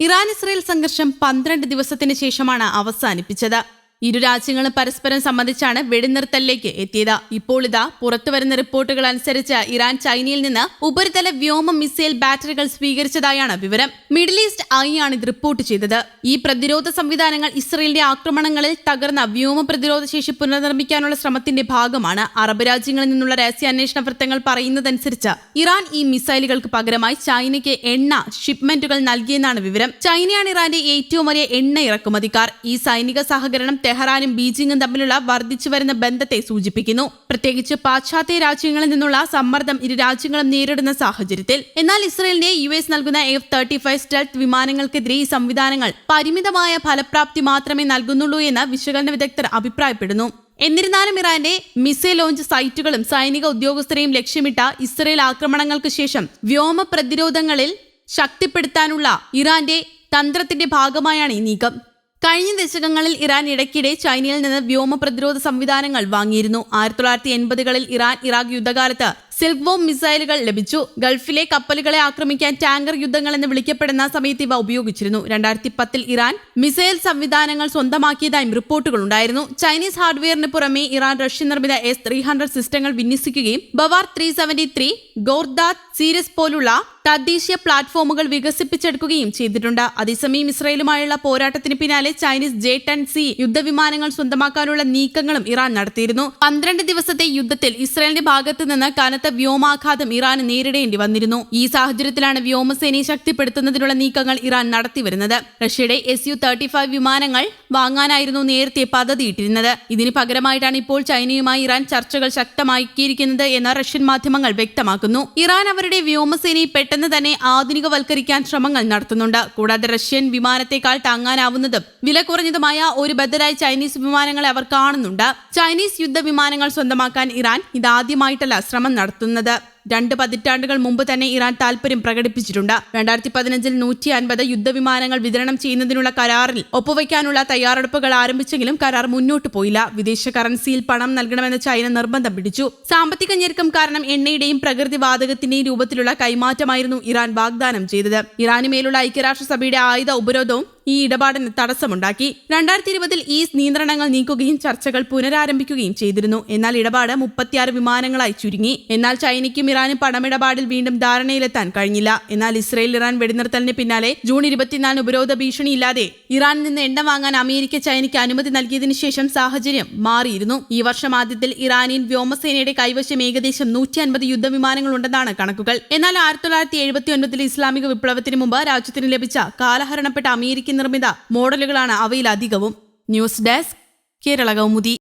Iran Israel സംഘർഷം പന്ത്രണ്ട് ദിവസത്തിന് ശേഷമാണ് അവസാനിപ്പിച്ചത്. ഇരു രാജ്യങ്ങളും പരസ്പരം സംബന്ധിച്ചാണ് വെടിനിർത്തലിലേക്ക് എത്തിയത്. ഇപ്പോൾ ഇതാ പുറത്തുവരുന്ന റിപ്പോർട്ടുകൾ അനുസരിച്ച് ഇറാൻ ചൈനയിൽ നിന്ന് ഉപരിതല വ്യോമ മിസൈൽ ബാറ്ററികൾ സ്വീകരിച്ചതായാണ് വിവരം. മിഡിൽ ഈസ്റ്റ് ഐ ആണ് ഇത് റിപ്പോർട്ട് ചെയ്തത്. ഈ പ്രതിരോധ സംവിധാനങ്ങൾ ഇസ്രയേലിന്റെ ആക്രമണങ്ങളിൽ തകർന്ന വ്യോമ പ്രതിരോധ ശേഷി പുനർനിർമ്മിക്കാനുള്ള ശ്രമത്തിന്റെ ഭാഗമാണ്. അറബ് രാജ്യങ്ങളിൽ നിന്നുള്ള രഹസ്യാന്വേഷണ വൃത്തങ്ങൾ പറയുന്നതനുസരിച്ച് ഇറാൻ ഈ മിസൈലുകൾക്ക് പകരമായി ചൈനയ്ക്ക് എണ്ണ ഷിപ്മെന്റുകൾ നൽകിയെന്നാണ് വിവരം. ചൈനയാണ് ഇറാന്റെ ഏറ്റവും വലിയ എണ്ണ ഇറക്കുമതിക്കാർ. ഈ സൈനിക സഹകരണം ടെഹ്റാനും ബീജിംഗും തമ്മിലുള്ള വർദ്ധിച്ചു വരുന്ന ബന്ധത്തെ സൂചിപ്പിക്കുന്നു. പ്രത്യേകിച്ച് പാശ്ചാത്യ രാജ്യങ്ങളിൽ നിന്നുള്ള സമ്മർദ്ദം ഇരു രാജ്യങ്ങളും നേരിടുന്ന സാഹചര്യത്തിൽ. എന്നാൽ ഇസ്രയേലിന്റെ യു എസ് നൽകുന്ന എഫ് തേർട്ടി ഫൈവ് സ്റ്റെൽത്ത് വിമാനങ്ങൾക്കെതിരെ ഈ സംവിധാനങ്ങൾ പരിമിതമായ ഫലപ്രാപ്തി മാത്രമേ നൽകുന്നുള്ളൂ എന്ന് വിശകലന വിദഗ്ധർ അഭിപ്രായപ്പെടുന്നു. എന്നിരുന്നാലും ഇറാന്റെ മിസൈൽ ലോഞ്ച് സൈറ്റുകളും സൈനിക ഉദ്യോഗസ്ഥരെയും ലക്ഷ്യമിട്ട ഇസ്രയേൽ ആക്രമണങ്ങൾക്ക് ശേഷം വ്യോമ പ്രതിരോധങ്ങളിൽ ശക്തിപ്പെടുത്താനുള്ള ഇറാന്റെ തന്ത്രത്തിന്റെ ഭാഗമായാണ് ഈ നീക്കം. കഴിഞ്ഞ ദശകങ്ങളിൽ ഇറാൻ ഇടയ്ക്കിടെ ചൈനയിൽ നിന്ന് വ്യോമ പ്രതിരോധ സംവിധാനങ്ങൾ വാങ്ങിയിരുന്നു. ആയിരത്തി തൊള്ളായിരത്തി എൺപതുകളിൽ ഇറാൻ ഇറാഖ് യുദ്ധകാലത്ത് സിൽക്ക് വോം മിസൈലുകൾ ലഭിച്ചു. ഗൾഫിലെ കപ്പലുകളെ ആക്രമിക്കാൻ ടാങ്കർ യുദ്ധങ്ങൾ എന്ന് വിളിക്കപ്പെടുന്ന സമയത്ത് ഇവ ഉപയോഗിച്ചിരുന്നു. രണ്ടായിരത്തി പത്തിൽ ഇറാൻ മിസൈൽ സംവിധാനങ്ങൾ സ്വന്തമാക്കിയതായും റിപ്പോർട്ടുകൾ ഉണ്ടായിരുന്നു. ചൈനീസ് ഹാർഡ്വെയറിന് പുറമെ ഇറാൻ റഷ്യൻ നിർമ്മിത എസ് ത്രീ ഹൺഡ്രഡ് സിസ്റ്റങ്ങൾ വിന്യസിക്കുകയും Bavar three seventy three Khordad series പോലുള്ള തദ്ദേശീയ പ്ലാറ്റ്ഫോമുകൾ വികസിപ്പിച്ചെടുക്കുകയും ചെയ്തിട്ടുണ്ട്. അതേസമയം ഇസ്രയേലുമായുള്ള പോരാട്ടത്തിന് പിന്നാലെ ചൈനീസ് ജെ ടെൻ സി യുദ്ധവിമാനങ്ങൾ സ്വന്തമാക്കാനുള്ള നീക്കങ്ങളും ഇറാൻ നടത്തിയിരുന്നു. പന്ത്രണ്ട് ദിവസത്തെ യുദ്ധത്തിൽ ഇസ്രയേലിന്റെ ഭാഗത്ത് നിന്ന് കനത്ത വ്യോമാഘാതം ഇറാന് നേരിടേണ്ടി വന്നിരുന്നു. ഈ സാഹചര്യത്തിലാണ് വ്യോമസേനയെ ശക്തിപ്പെടുത്തുന്നതിനുള്ള നീക്കങ്ങൾ ഇറാൻ നടത്തിവരുന്നത് റഷ്യയുടെ എസ് യു തേർട്ടി ഫൈവ് വിമാനങ്ങൾ വാങ്ങാനായിരുന്നു നേരത്തെ പദ്ധതിയിട്ടിരുന്നത്. ഇതിന് പകരമായിട്ടാണ് ഇപ്പോൾ ചൈനയുമായി ഇറാൻ ചർച്ചകൾ ശക്തമാക്കിയിരിക്കുന്നത് എന്ന് റഷ്യൻ മാധ്യമങ്ങൾ വ്യക്തമാക്കുന്നു. ഇറാൻ അവരുടെ വ്യോമസേനയെ പെട്ടെന്ന് തന്നെ ആധുനികവൽക്കരിക്കാൻ ശ്രമങ്ങൾ നടത്തുന്നുണ്ട്. കൂടാതെ റഷ്യൻ വിമാനത്തെക്കാൾ താങ്ങാനാവുന്നതും വില കുറഞ്ഞതുമായ ഒരു ബദലായി ചൈനീസ് വിമാനങ്ങളെ അവർ കാണുന്നുണ്ട്. ചൈനീസ് യുദ്ധ വിമാനങ്ങൾ സ്വന്തമാക്കാൻ ഇറാൻ ഇതാദ്യമായിട്ടല്ല ശ്രമം നടത്തുന്നത്. നടത്തുന്നത്. രണ്ട് പതിറ്റാണ്ടുകൾ മുമ്പ് തന്നെ ഇറാൻ താൽപര്യം പ്രകടിപ്പിച്ചിട്ടുണ്ട്. രണ്ടായിരത്തി പതിനഞ്ചിൽ നൂറ്റി അൻപത് യുദ്ധവിമാനങ്ങൾ വിതരണം ചെയ്യുന്നതിനുള്ള കരാറിൽ ഒപ്പുവയ്ക്കാനുള്ള തയ്യാറെടുപ്പുകൾ ആരംഭിച്ചെങ്കിലും കരാർ മുന്നോട്ട് പോയില്ല. വിദേശ കറൻസിയിൽ പണം നൽകണമെന്ന് ചൈന നിർബന്ധം പിടിച്ചു. സാമ്പത്തിക ഞെരുക്കം കാരണം എണ്ണയുടെയും പ്രകൃതി വാതകത്തിന്റെയും രൂപത്തിലുള്ള കൈമാറ്റമായിരുന്നു ഇറാൻ വാഗ്ദാനം ചെയ്തത്. ഇറാനുമേലുള്ള ഐക്യരാഷ്ട്രസഭയുടെ ആയുധ ഉപരോധവും ഈ ഇടപാടിന് തടസ്സമുണ്ടാക്കി. രണ്ടായിരത്തി ഇരുപതിൽ ഈ നിയന്ത്രണങ്ങൾ നീക്കുകയും ചർച്ചകൾ പുനരാരംഭിക്കുകയും ചെയ്തിരുന്നു. എന്നാൽ ഇടപാട് മുപ്പത്തിയാറ് വിമാനങ്ങളായി ചുരുങ്ങി. എന്നാൽ ചൈനയ്ക്കും ഇറാനും പണമിടപാടിൽ വീണ്ടും ധാരണയിലെത്താൻ കഴിഞ്ഞില്ല. എന്നാൽ ഇസ്രയേൽ ഇറാൻ വെടിനിർത്തലിന് പിന്നാലെ ജൂൺ ഇരുപത്തിനാലിന് ഉപരോധ ഭീഷണിയില്ലാതെ ഇറാനിൽ നിന്ന് എണ്ണ വാങ്ങാൻ അമേരിക്ക ചൈനയ്ക്ക് അനുമതി നൽകിയതിനു ശേഷം സാഹചര്യം മാറിയിരുന്നു. ഈ വർഷം ആദ്യത്തിൽ ഇറാനിയൻ വ്യോമസേനയുടെ കൈവശം ഏകദേശം നൂറ്റി അൻപത് യുദ്ധവിമാനങ്ങൾ ഉണ്ടെന്നാണ് കണക്കുകൾ. എന്നാൽ ആയിരത്തി തൊള്ളായിരത്തി എഴുപത്തി ഒൻപതിലെ ഇസ്ലാമിക വിപ്ലവത്തിന് മുമ്പ് രാജ്യത്തിന് ലഭിച്ച കാലഹരണപ്പെട്ട അമേരിക്കൻ നിർമ്മിത മോഡലുകളാണ് അവയിലധികവും ന്യൂസ് ഡെസ്ക് കേരള കൗമുദി.